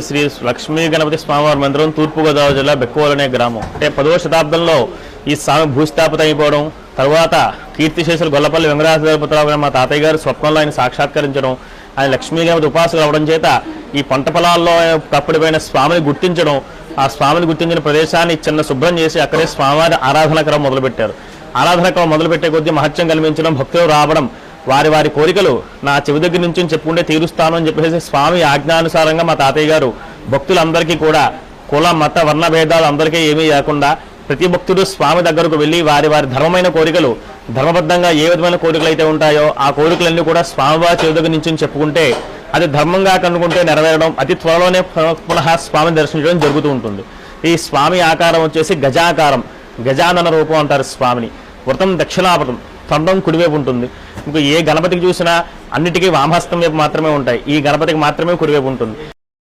శ్రీ లక్ష్మీ గణపతి స్వామివారి మందిరం తూర్పుగోదావరి జిల్లా బెక్కువలు అనే గ్రామం. అంటే పదవ శతాబ్దంలో ఈ స్వామి భూస్థాపిత అయిపోవడం తర్వాత కీర్తిశేషులు గొల్లపల్లి వెంకటరాజరావు గారు మా తాతయ్య గారు స్వప్నంలో ఆయన సాక్షాత్కరించడం ఆయన లక్ష్మీ గణపతి ఉపాసులు అవడం చేత ఈ పంట పొలాల్లో కప్పడిపోయిన స్వామిని గుర్తించడం ఆ స్వామిని గుర్తించిన ప్రదేశాన్ని చిన్న శుభ్రం చేసి అక్కడే స్వామివారి ఆరాధన క్రమం మొదలుపెట్టారు. ఆరాధన క్రమం మొదలుపెట్టే కొద్దీ మహత్యం కల్పించడం భక్తులు రావడం వారి వారి కోరికలు నా చెవి దగ్గర నుంచి చెప్పుకుంటే తీరుస్తాను అని చెప్పేసి స్వామి ఆజ్ఞానుసారంగా మా తాతయ్య గారు భక్తులందరికీ కూడా కుల మత వర్ణ భేదాలు అందరికీ ఏమీ లేకుండా ప్రతి భక్తుడు స్వామి దగ్గరకు వెళ్ళి వారి వారి ధర్మమైన కోరికలు ధర్మబద్ధంగా ఏ విధమైన కోరికలు అయితే ఉంటాయో ఆ కోరికలన్నీ కూడా స్వామివారి చెవి దగ్గర నుంచి చెప్పుకుంటే అది ధర్మంగా కనుకుంటే నెరవేరడం అతి త్వరలోనే పునః స్వామిని దర్శించడం జరుగుతూ ఉంటుంది. ఈ స్వామి ఆకారం వచ్చేసి గజాకారం గజానన రూపం అంటారు స్వామిని. వృతం దక్షిణాపటం తొండం కుడివైపు ఉంటుంది. ఇంకా ఏ గణపతికి చూసినా అన్నిటికీ వామహస్తం వైపు మాత్రమే ఉంటాయి. ఈ గణపతికి మాత్రమే కుడివైపు ఉంటుంది.